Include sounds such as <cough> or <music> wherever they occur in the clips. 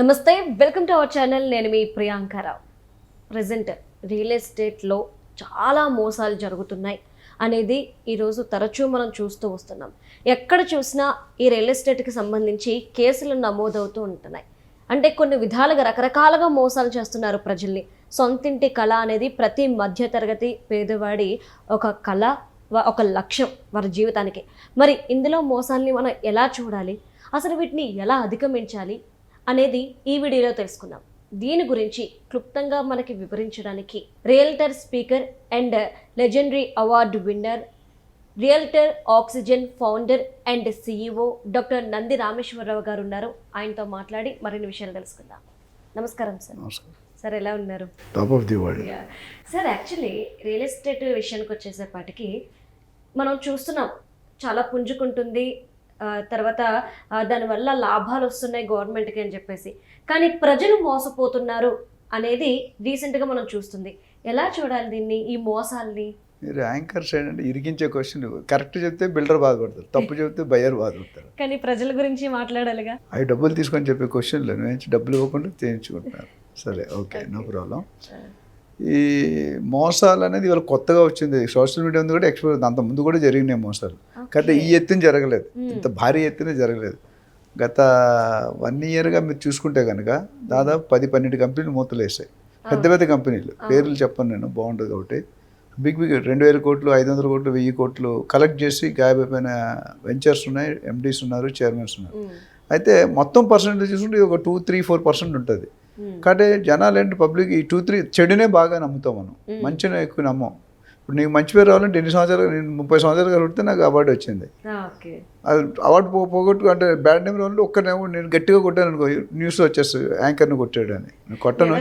నమస్తే welcome to our channel. నేను మీ Priyanka Rao present real ఎస్టేట్లో చాలా మోసాలు జరుగుతున్నాయి అనేది ఈరోజు తరచూ మనం చూస్తూ వస్తున్నాం. ఎక్కడ చూసినా ఈ రియల్ ఎస్టేట్కి సంబంధించి కేసులు నమోదవుతూ ఉంటున్నాయి. అంటే కొన్ని విధాలుగా రకరకాలుగా మోసాలు చేస్తున్నారు ప్రజల్ని. సొంతింటి కళ అనేది ప్రతి మధ్యతరగతి పేదవాడి ఒక కళ ఒక లక్ష్యం వారి జీవితానికి. మరి ఇందులో మోసాల్ని మనం ఎలా చూడాలి? అసలు వీటిని ఎలా అధిగమించాలి? అనేది ఈ వీడియోలో తెలుసుకుందాం. దీని గురించి క్లుప్తంగా మనకి వివరించడానికి realtor speaker and legendary award winner realtor oxygen founder and CEO doctor Nandi Rameshwar Rao garu ఉన్నారు. ఆయనతో మాట్లాడి మరిన్ని విషయాలు తెలుసుకుందాం. నమస్కారం సార్. సార్ ఎలా ఉన్నారు? Top of the world sir actually real estate విషయానికి వచ్చేసేపాటికి మనం చూస్తున్నాం చాలా పుంజుకుంటుంది తర్వాత దానివల్ల లాభాలు వస్తున్నాయి గవర్నమెంట్కి అని చెప్పేసి. కానీ ప్రజలు మోసపోతున్నారు అనేది రీసెంట్గా మనం చూస్తుంది. ఎలా చూడాలి దీన్ని ఈ మోసాల్ని? మీరు యాంకర్స్ ఏంటంటే ఇరికించే క్వశ్చన్ కరెక్ట్ చెప్తే బిల్డర్ బాధపడతారు. తప్పు చెప్తే బయ్యర్ బాధపడతారు. కానీ ప్రజల గురించి మాట్లాడాలిగా? అవి డబ్బులు తీసుకొని చెప్పే క్వశ్చన్లు నుంచి డబ్బులు ఇవ్వకుండా చేయించుకుంటున్నారు. సరే ఓకే నో ప్రాబ్లం ఈ మోసాలు అనేది ఇవాళ కొత్తగా వచ్చింది. సోషల్ మీడియా ఉంది కూడా ఎక్స్పోజ్ అంత ముందు కూడా జరిగినాయి మోసాలు. కాకపోతే ఈ ఎత్తున జరగలేదు. ఇంత భారీ ఎత్తున జరగలేదు. గత వన్ ఇయర్గా మీరు చూసుకుంటే కనుక దాదాపు పది పన్నెండు కంపెనీలు మూతలు వేసాయి పెద్ద పెద్ద కంపెనీలు. పేర్లు చెప్పను నేను బాగుంటుంది కాబట్టి. బిగ్ బిగ్ రెండు వేల కోట్లు ఐదు వందల కోట్లు వెయ్యి కోట్లు కలెక్ట్ చేసి గాయపడిపోయిన వెంచర్స్ ఉన్నాయి ఎండీస్ ఉన్నారు చైర్మన్స్ ఉన్నారు. అయితే మొత్తం పర్సెంటేజ్ చూసుకుంటే ఇది ఒక టూ త్రీ ఫోర్ పర్సెంట్ ఉంటుంది. కాబట్టి జనాలు ఏంటి పబ్లిక్ ఈ టూ త్రీ చెడునే బాగా నమ్ముతాం మనం. మంచిని ఎక్కువ నమ్మం. ఇప్పుడు నీకు మంచి పేరు రావాలంటే ఎన్ని సంవత్సరాలు నేను ముప్పై సంవత్సరాలు కడితే నాకు అవార్డు వచ్చింది. అది అవార్డు పో పోగొట్టు అంటే బ్యాడ్ నేమ్ రావాలంటే ఒక్కనేమో నేను గట్టిగా కొట్టాను అనుకో న్యూస్ వచ్చేస్తుంది యాంకర్ని కొట్టాడు అని కొట్టను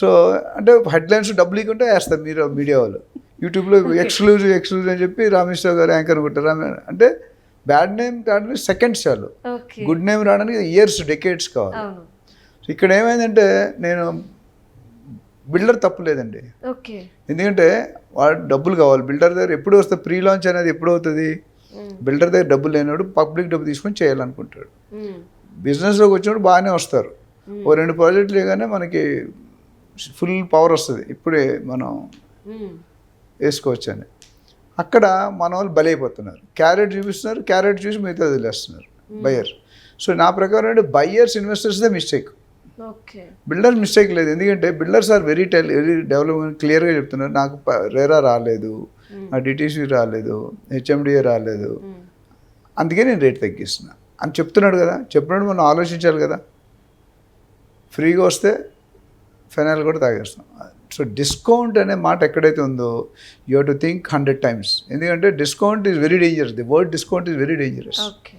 సో అంటే హెడ్లైన్స్ డబ్బులు ఇవ్వకుంటే వేస్తారు మీరు మీడియా వాళ్ళు. యూట్యూబ్లో ఎక్స్క్లూజివ్ ఎక్స్క్లూజివ్ అని చెప్పి రామేశ్వర గారు యాంకర్ కొట్టారు. రామే అంటే బ్యాడ్ నేమ్ రావడానికి సెకండ్స్ చాలు. గుడ్ నేమ్ రావడానికి ఇయర్స్ డెకేట్స్ కావాలి. ఇక్కడ ఏమైందంటే నేను బిల్డర్ తప్పు లేదండి. ఓకే. ఎందుకంటే వాడు డబ్బులు కావాలి. బిల్డర్ దగ్గర ఎప్పుడు వస్తే ప్రీ లాంచ్ అనేది ఎప్పుడు అవుతుంది? బిల్డర్ దగ్గర డబ్బులు లేనివాడు పబ్లిక్ డబ్బు తీసుకొని చేయాలనుకుంటాడు. బిజినెస్లోకి వచ్చినప్పుడు బాగానే వస్తారు. ఓ రెండు ప్రాజెక్టులు లేగానే మనకి ఫుల్ పవర్ వస్తుంది. ఇప్పుడే మనం వేసుకోవచ్చు అని అక్కడ మన వాళ్ళు బలైపోతున్నారు. క్యారెట్ చూపిస్తున్నారు. క్యారెట్ చూసి మిగతా వదిలేస్తున్నారు. బయ్యర్. సో నా ప్రకారం అంటే బయ్యర్స్ ఇన్వెస్టర్స్దే మిస్టేక్. బిల్డర్ మిస్టేక్ లేదు. ఎందుకంటే builders are very tell very development క్లియర్గా చెప్తున్నారు. నాకు రేరా రాలేదు. నా డిటీసీ రాలేదు. హెచ్ఎండిఏ రాలేదు. అందుకే నేను రేట్ తగ్గిస్తున్నా. అని చెప్తున్నాడు కదా. చెప్పినప్పుడు మనం ఆలోచించాలి కదా. ఫ్రీగా వస్తే ఫైనల్ కూడా తాగేస్తాం. సో డిస్కౌంట్ అనే మాట ఎక్కడైతే ఉందో you to think hundred times. ఎందుకంటే discount is very dangerous. The word discount is very dangerous. Okay.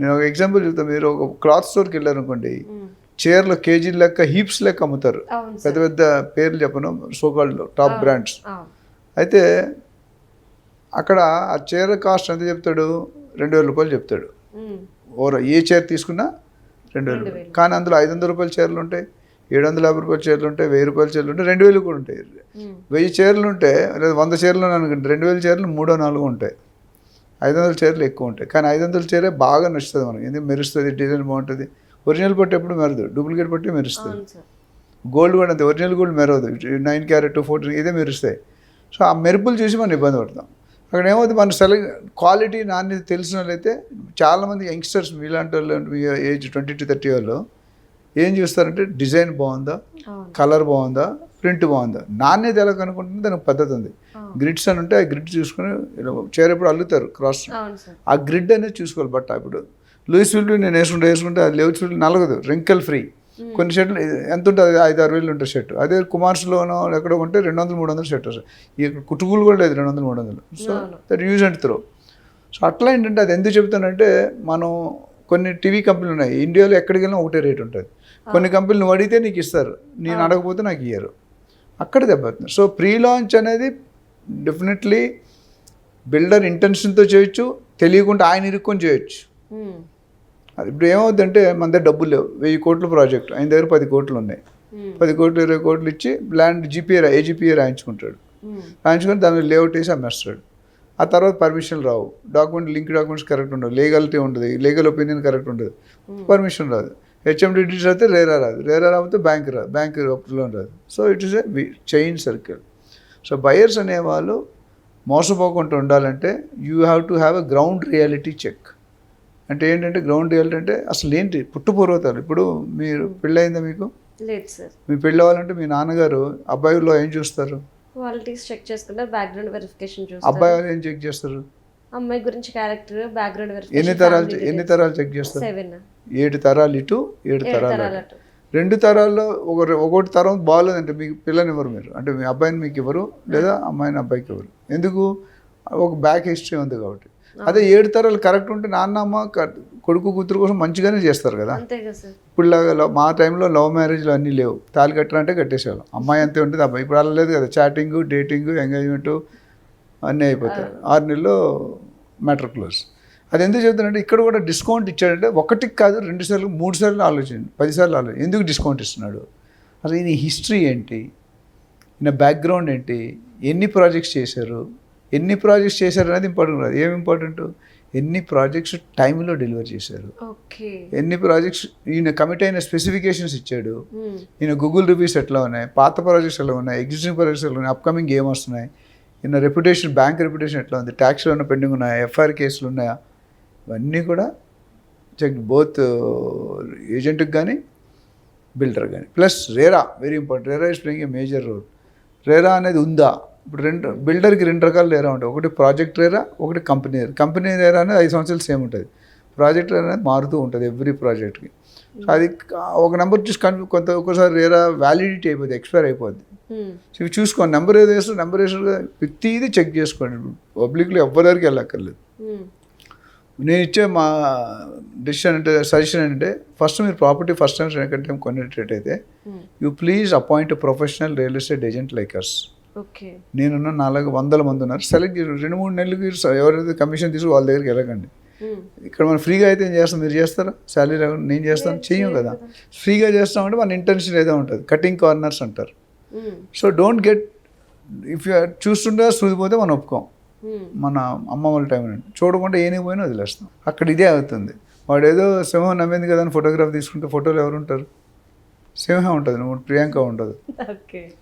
నేను ఒక ఎగ్జాంపుల్ చెప్తాను మీరు ఒక క్లాత్ స్టోర్కి వెళ్ళారనుకోండి. చీరలు కేజీ లెక్క హీప్స్ లెక్క అమ్ముతారు. పెద్ద పెద్ద పేర్లు చెప్పను సోకాల్డ్ టాప్ బ్రాండ్స్ అయితే అక్కడ ఆ చీర కాస్ట్ ఎంత చెప్తాడు? రెండు వేల రూపాయలు చెప్తాడు. ఓర ఏ చీర తీసుకున్నా రెండు వేలు. రూపాయలు కానీ అందులో ఐదు వందల రూపాయల చీరలు ఉంటాయి ఏడు వందల యాభై రూపాయల చీరలు ఉంటాయి వెయ్యి రూపాయల చీరలు ఉంటాయి రెండు వేలు కూడా ఉంటాయి. వెయ్యి చీరలు ఉంటే లేదా వంద చీరలు అనుకుంటే రెండు వేల చీరలు మూడో నాలుగు ఉంటాయి. ఐదు వందల చీరలు ఎక్కువ ఉంటాయి. కానీ ఐదు వందల చీరే బాగా నచ్చుతుంది మనకి. ఎందుకు మెరుస్తుంది డిజైన్ బాగుంటుంది. ఒరిజినల్ పట్టు ఎప్పుడు మెరదు. డూప్లికేట్ పట్టు మెరుస్తుంది. గోల్డ్ కూడా అంతే. ఒరిజినల్ గోల్డ్ మెరవదు. నైన్ క్యారెట్ ఫోర్టీన్ ఇదే మెరుస్తాయి. సో ఆ మెరుపులు చూసి మనం ఇబ్బంది పడతాం. అక్కడ ఏమవుతుంది? మన సెలెక్ట్ క్వాలిటీ నాణ్యత తెలిసిన వాళ్ళైతే చాలామంది యంగ్స్టర్స్ మీలాంటి వాళ్ళు మీ ఏజ్ ట్వంటీ టు థర్టీ వాళ్ళు ఏం చూస్తారంటే డిజైన్ బాగుందా? కలర్ బాగుందా? ప్రింట్ బాగుందా? నాణ్యత ఎలా కనుక్కుంటుంది? దానికి పద్ధతి ఉంది. గ్రిడ్స్ అని ఉంటే ఆ గ్రిడ్ చూసుకొని ఇలా చీర ఎప్పుడు అల్లుతారు క్రాస్. ఆ గ్రిడ్ అనేది చూసుకోవాలి బట్ట ఇప్పుడు. లూయిస్ ఫిల్డ్ నేను వేసుకుంటే వేసుకుంటే అది లూయిస్ ఫిల్డ్ నలగదు రింకల్ ఫ్రీ కొన్ని షర్ట్లు ఎంత ఉంటుంది? ఐదు ఆరు వేలు ఉంటుంది షర్ట్. అదే కుమార్స్లోనో ఎక్కడో ఉంటే రెండు వందలు మూడు వందలు షర్ట్ వస్తాయి ఈ కుటుకులు కూడా లేదు రెండు వందలు మూడు వందలు. So. That use and throw so అట్లా ఏంటంటే అది ఎందుకు చెప్తానంటే మనం కొన్ని టీవీ కంపెనీలు ఉన్నాయి. ఇండియాలో ఎక్కడికి వెళ్ళినా ఒకటే రేట్ ఉంటుంది. కొన్ని కంపెనీలు నువ్వు అడిగితే నీకు ఇస్తారు. నేను అడగకపోతే నాకు ఇయ్యరు. అక్కడ దెబ్బతున్నారు సో ప్రీ లాంచ్ అనేది డెఫినెట్లీ బిల్డర్ ఇంటెన్షన్తో చేయొచ్చు. తెలియకుండా ఆయన ఇరుక్కొని చేయొచ్చు. అది ఇప్పుడు ఏమవుతుందంటే మన దగ్గర డబ్బులు లేవు. వెయ్యి కోట్ల ప్రాజెక్ట్. ఆయన దగ్గర పది కోట్లు ఉన్నాయి. ఉమ్, పది కోట్లు ఇరవై కోట్లు ఇచ్చి ల్యాండ్ జీపీఏ ఏజీపీఏ రాయించుకుంటాడు. ఉమ్, రాయించుకొని దాని లేఅవుట్ వేసి అమ్మేస్తాడు. ఆ తర్వాత పర్మిషన్ రావు. డాక్యుమెంట్ లింక్ డాక్యుమెంట్స్ కరెక్ట్ ఉండవు. లీగాలిటీ ఉండదు. లీగల్ ఒపీనియన్ కరెక్ట్ ఉండదు. పర్మిషన్ రాదు. హెచ్ఎండి డీటెయిల్స్ అయితే రేరా రాదు. రేరా రాకపోతే బ్యాంక్ రాదు బ్యాంక్ లోన్ రాదు. So it is a chain circle. So buyers అనేవాళ్ళు మోసపోకుండా ఉండాలంటే you have to have a ground reality check. అంటే ఏంటంటే గ్రౌండ్ అంటే అసలు ఏంటి? పుట్టుపూర్వతాలు ఇప్పుడు మీరు పెళ్ళయిందా మీకు? లేదు సార్. మీ పెళ్ళి అవ్వాలంటే మీ నాన్నగారు అబ్బాయిలో ఏం చూస్తారు? క్వాలిటీస్ చెక్ చేసుకుంటారు బ్యాక్గ్రౌండ్ వెరిఫికేషన్ అబ్బాయి చూస్తారు. వాళ్ళు ఏం చెక్ చేస్తారు? అమ్మాయి గురించి క్యారెక్టర్ బ్యాక్గ్రౌండ్ ఎన్ని తరాలు ఎన్ని తరాలు చెక్ చేస్తారు? సెవెన్ ఏడు తరాలు ఇటు ఏడు తరాలు. అటు. రెండు తరాల్లో ఒక ఒకటి తరం బాగోలేదంటే మీకు పిల్లని ఇవ్వరు మీరు. అంటే మీ అబ్బాయిని మీకు ఇవ్వరు లేదా అమ్మాయిని అబ్బాయికి ఇవ్వరు. ఎందుకు? ఒక బ్యాక్ హిస్టరీ ఉంది కాబట్టి. అదే ఏడు తరాలు కరెక్ట్ ఉంటే నాన్న అమ్మ క- కొడుకు కూతురు కోసం మంచిగానే చేస్తారు కదా. లవ్- మా టైంలో లవ్ మ్యారేజ్లు అన్నీ లేవు. తాళి కట్టాలంటే కట్టేసేవాళ్ళం. అమ్మాయి అంతే ఉంటుంది అబ్బాయి. ఇప్పుడు అలా లేదు కదా. చాటింగ్ డేటింగ్ ఎంగేజ్మెంట్ అన్నీ అయిపోతాయి. ఆరు నెలల్లో మ్యాటర్ క్లోజ్ అది ఎందుకు చెప్తానంటే ఇక్కడ కూడా డిస్కౌంట్ ఇచ్చాడంటే ఒకటికి కాదు రెండు సార్లు మూడు సార్లు ఆలోచించండి. పదిసార్లు ఆలోచన ఎందుకు డిస్కౌంట్ ఇస్తున్నాడు? అసలు ఈయన హిస్టరీ ఏంటి? ఈయన బ్యాక్గ్రౌండ్ ఏంటి? ఎన్ని ప్రాజెక్ట్స్ చేశారు? ఎన్ని ప్రాజెక్ట్స్ చేశారు అనేది ఇంపార్టెంట్ కాదు ఏం ఇంపార్టెంట్? ఎన్ని ప్రాజెక్ట్స్ టైంలో డెలివర్ చేశారు? ఎన్ని ప్రాజెక్ట్స్? ఈయన కమిట్ అయిన స్పెసిఫికేషన్స్ ఇచ్చాడు. ఈయన గూగుల్ రివ్యూస్ ఎట్లా ఉన్నాయి? పాత ప్రాజెక్ట్స్ ఎలా ఉన్నాయి? ఎగ్జిస్టింగ్ ప్రాజెక్ట్స్ ఎలా ఉన్నాయి? అప్కమింగ్ ఏం వస్తున్నాయి? ఈయన రెప్యుటేషన్ బ్యాంక్ రెప్యుటేషన్ ఎట్లా ఉంది? ట్యాక్స్లో ఉన్న పెండింగ్ ఉన్నాయా? ఎఫ్ఐఆర్ కేసులు ఉన్నాయా? ఇవన్నీ కూడా చెక్ బోత్ ఏజెంట్కి కానీ బిల్డర్ కానీ plus RERA very important RERA is playing a major role RERA అనేది ఉందా? ఇప్పుడు రెండు బిల్డర్కి రెండు రకాల రేరా ఉంటాయి. ఒకటి ప్రాజెక్ట్ రేరా ఒకటి కంపెనీ రేరా కంపెనీ రేరా అనేది ఐదు సంవత్సరాలు సేమ్ ఉంటుంది. ప్రాజెక్ట్ రేరా అనేది మారుతూ ఉంటుంది ఎవ్రీ ప్రాజెక్ట్కి. సో అది ఒక నెంబర్ చూసి కన్ కొంత ఒక్కోసారి రేరా వ్యాలిడిటీ అయిపోద్ది ఎక్స్పైర్ అయిపోద్ది. సో ఇవి చూసుకోండి. నెంబర్ ఏదో వేస్తారు నెంబర్ వేస్తారు ప్రతిదీ చెక్ చేసుకోండి. పబ్లిక్లో ఎవరి దగ్గరికి వెళ్ళక్కర్లేదు. నేను ఇచ్చే మా డిసిషన్ అంటే సజెషన్ అంటే ఫస్ట్ మీరు property first time second time కొనేటట్టయితే you please appoint professional real estate agent like us. నేనున్న నాలుగు వందల మంది ఉన్నారు. సెలెక్ట్ చేసి రెండు మూడు నెలలకి ఎవరైతే కమిషన్ తీసుకు వాళ్ళ దగ్గరికి వెళ్ళకండి. ఇక్కడ మనం ఫ్రీగా అయితే ఏం చేస్తాం? మీరు చేస్తారా? శాలరీ లేకుండా నేను చేస్తాను చెయ్యం కదా. ఫ్రీగా చేస్తామంటే మన ఇంటెన్షన్ ఏదో ఉంటుంది. కటింగ్ కార్నర్స్ అంటారు. So don't get if you చూస్తుంటే సూదిపోతే మనం ఒప్పుకోం. మన అమ్మ వాళ్ళ టైం నుండి చూడకుండా ఏనికి పోయినా వదిలేస్తాం. అక్కడ ఇదే అవుతుంది. వాడు ఏదో సింహం నమ్మింది కదా అని ఫోటోగ్రాఫ్ తీసుకుంటే ఫోటోలు ఎవరు ఉంటారు? సింహం ఉంటుంది నువ్వు ప్రియాంక <laughs> ఓకే.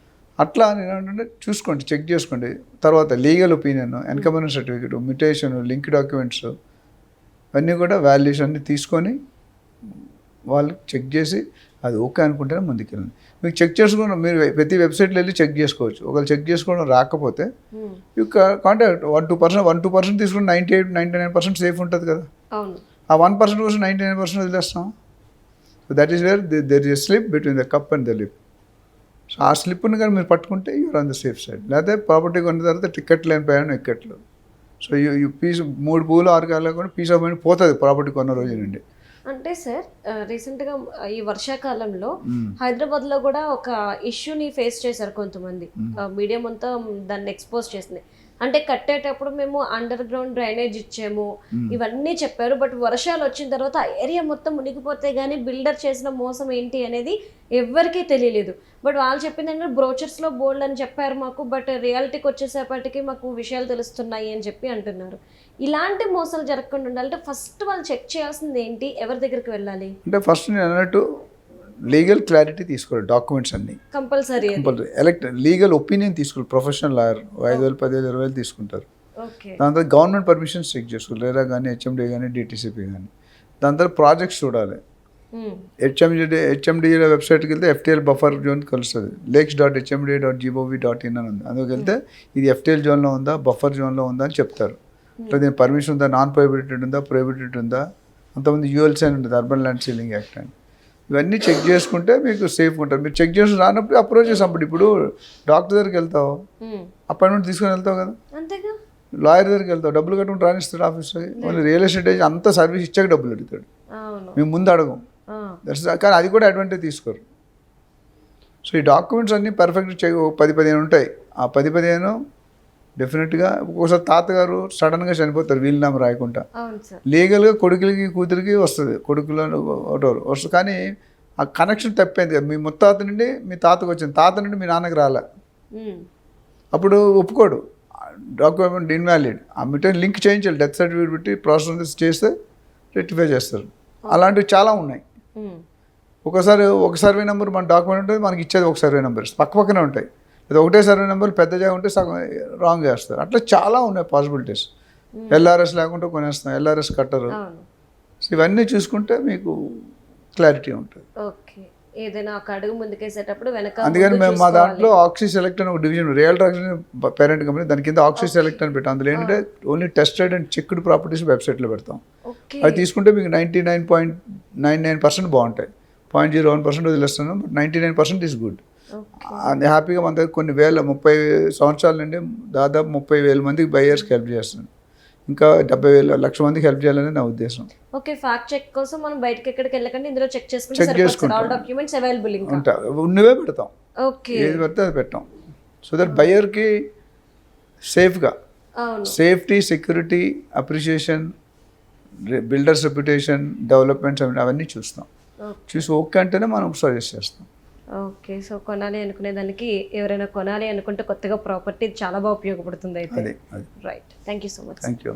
అట్లా నేను ఏంటంటే చూసుకోండి చెక్ చేసుకోండి. తర్వాత legal opinion encumbrance certificate mutation link documents అన్నీ కూడా వాల్యూస్ అన్నీ తీసుకొని వాళ్ళు చెక్ చేసి అది ఓకే అనుకుంటేనే ముందుకెళ్ళండి. మీకు చెక్ చేసుకోవడం మీరు ప్రతి వెబ్సైట్లో వెళ్ళి చెక్ చేసుకోవచ్చు. ఒకవేళ చెక్ చేసుకోవడం రాకపోతే you contact one two percent one two percent తీసుకుని ninety eight ninety nine percent safe ఉంటుంది కదా. ఆ వన్ పర్సెంట్ కోసం నైంటీ నైన్ పర్సెంట్ వదిలేస్తాం. That is where there is slip between the cup and the lip so ఆ స్లిప్ని కానీ మీరు పట్టుకుంటే you're on the safe side లేకపోతే ప్రాపర్టీ కొన్న తర్వాత టికెట్ లేని ప్రయాణం ఎక్కట్లు. సో యూ పీస్ మూడు పూలు ఆరు కాళ్ళు కూడా పీస్ ఆఫ్ మైండ్ పోతుంది ప్రాపర్టీ కొన్న రోజు నుండి. అంటే సార్ రీసెంట్గా ఈ వర్షాకాలంలో హైదరాబాద్లో కూడా ఒక ఇష్యూని ఫేస్ చేశారు కొంతమంది. మీడియం అంతా దాన్ని ఎక్స్పోజ్ చేసింది. అంటే కట్టేటప్పుడు మేము అండర్ గ్రౌండ్ డ్రైనేజ్ ఇచ్చాము. ఇవన్నీ చెప్పారు. బట్ వర్షాలు వచ్చిన తర్వాత ఆ ఏరియా మొత్తం మునిగిపోతే గానీ బిల్డర్ చేసిన మోసం ఏంటి అనేది ఎవ్వరికీ తెలియలేదు. బట్ వాళ్ళు చెప్పింది ఏంటంటే బ్రోచర్స్లో బోల్డ్ అని చెప్పారు మాకు. బట్ రియాలిటీకి వచ్చేసేపటికి మాకు విషయాలు తెలుస్తున్నాయి అని చెప్పి అంటున్నారు. ఇలాంటి మోసాలు జరగకుండా ఉండాలంటే ఫస్ట్ వాళ్ళు చెక్ చేయాల్సింది ఏంటి? ఎవరి దగ్గరికి వెళ్ళాలి? అంటే ఫస్ట్ నేను అన్నట్టు లీగల్ క్లారిటీ తీసుకోవాలి డాక్యుమెంట్స్ అన్నీ. Compulsory compulsory. Elect legal opinion తీసుకోవాలి ప్రొఫెషనల్ లాయర్ ఐదు వేలు పదివేలు ఇరవై వేలు తీసుకుంటారు. దాని తర్వాత గవర్నమెంట్ పర్మిషన్స్ చెక్ చేసుకోవాలి లేదా కానీ హెచ్ఎండి కానీ డిటీసీపీ కానీ దాని తర్వాత ప్రాజెక్ట్స్ చూడాలి. హెచ్ఎండి హెచ్ఎండి వెబ్సైట్కి వెళ్తే ఎఫ్టీఎల్ బఫర్ జోన్ కలుస్తుంది. Lakes dot HMD dot gov dot in అని ఉంది. అందులోకి వెళ్తే ఇది ఎఫ్టీఎల్ జోన్లో ఉందా బఫర్ జోన్లో ఉందా అని చెప్తారు. అంటే దీని పర్మిషన్ ఉందా నాన్ ప్రొహిబిటెడ్ ఉందా ప్రొహిబిటెడ్ ఉందా? అంతమంది యూఎల్సీ అని ఉంటుంది అర్బన్ ల్యాండ్ సీలింగ్ యాక్ట్ అని. ఇవన్నీ చెక్ చేసుకుంటే మీకు సేఫ్గా ఉంటుంది. మీరు చెక్ చేసి రానప్పుడు అప్రోచ్ చేసినప్పుడు ఇప్పుడు డాక్టర్ దగ్గరికి వెళ్తావు. అపాయింట్మెంట్ తీసుకొని వెళ్తావు కదా. లాయర్ దగ్గరికి వెళ్తావు. డబ్బులు కట్టుకుని రానిస్తాడు ఆఫీస్లో ఓన్లీ రియల్ ఎస్టేట్ ఏజెంట్ అంత సర్వీస్ ఇచ్చాక డబ్బులు అడుగుతాడు. మేము ముందు అడగం. దట్స్ కానీ అది కూడా అడ్వాంటేజ్ తీసుకోరు. సో ఈ డాక్యుమెంట్స్ అన్నీ పర్ఫెక్ట్ పది పదిహేను ఉంటాయి. ఆ పది పదిహేను డెఫినెట్గా ఒక్కోసారి తాతగారు సడన్గా చనిపోతారు వీలునామా రాయకుండా. లీగల్గా కొడుకులకి కూతురికి వస్తుంది. కొడుకులో ఒకటోరు. వస్తుంది కానీ ఆ కనెక్షన్ తప్పింది కదా. మీ ముత్తాత నుండి మీ తాతకు వచ్చింది. తాత నుండి మీ నాన్నకి రాలే. అప్పుడు ఒప్పుకోడు. డాక్యుమెంట్ ఇన్వాలిడ్ ఆ మీటర్ లింక్ చేయించాలి. డెత్ సర్టిఫికేట్ పెట్టి ప్రాసెస్ చేస్తే రెక్టిఫై చేస్తారు. అలాంటివి చాలా ఉన్నాయి. ఒకసారి ఒక సర్వే నెంబర్ మన డాక్యుమెంట్ ఉంటుంది. మనకి ఇచ్చేది ఒక సర్వే నెంబర్ పక్క పక్కనే ఉంటాయి. ఇది ఒకటే సర్వే నెంబర్ పెద్ద జాగా ఉంటే సగం రాంగ్ చేస్తారు. అట్లా చాలా ఉన్నాయి పాసిబిలిటీస్ ఎల్ఆర్ఎస్ లేకుంటే కొనేస్తాం. ఎల్ఆర్ఎస్ కట్టరు. ఇవన్నీ చూసుకుంటే మీకు క్లారిటీ ఉంటుంది. ఓకే ఏదైనా ఒక అడుగు ముందుకేసేటప్పుడు వెనక అందుకని మేము మా. దాంట్లో ఆక్సీ సెలెక్ట్ అని ఒక division real drugs parent company దాని కింద ఆక్సీ సెలెక్ట్ అని పెట్టాం. అందులో ఏంటంటే only tested and checked properties వెబ్సైట్లో పెడతాం. అది తీసుకుంటే మీకు ninety nine point nine nine percent బాగుంటాయి. Point zero one percent వదిలేస్తున్నాం. But ninety nine percent is good అది హ్యాపీగా మన దగ్గర కొన్ని వేల ముప్పై సంవత్సరాల నుండి దాదాపు ముప్పై వేల మందికి బయ్యర్స్కి హెల్ప్ చేస్తున్నాను. ఇంకా డెబ్బై వేల లక్ష మందికి హెల్ప్ చేయాలని నా ఉద్దేశం. ఓకే ఫ్యాక్ట్ చెక్ కోసం మనం బయటకి ఎక్కడికి వెళ్ళకండి ఇందులో చెక్ చేసుకుంటే సరిపోతుంది. చేసుకుంటాం. డాక్యుమెంట్స్ అవైలబుల్ ఇంకా. ఉంటా ఉన్నవే పెడతాం ఓకే. ఏది పెడితే అది పెట్టాం. సో దట్ బయ్యర్కి సేఫ్గా అవును. Safety security appreciation builders reputation developments అవన్నీ చూస్తాం. చూసి ఓకే అంటేనే మనం సజెస్ట్ చేస్తాం. ఓకే సో కొనాలి అనుకునే దానికి ఎవరైనా కొనాలి అనుకుంటే కొత్తగా ప్రాపర్టీ చాలా బాగా ఉపయోగపడుతుంది అయితే. Right thank you so much thank you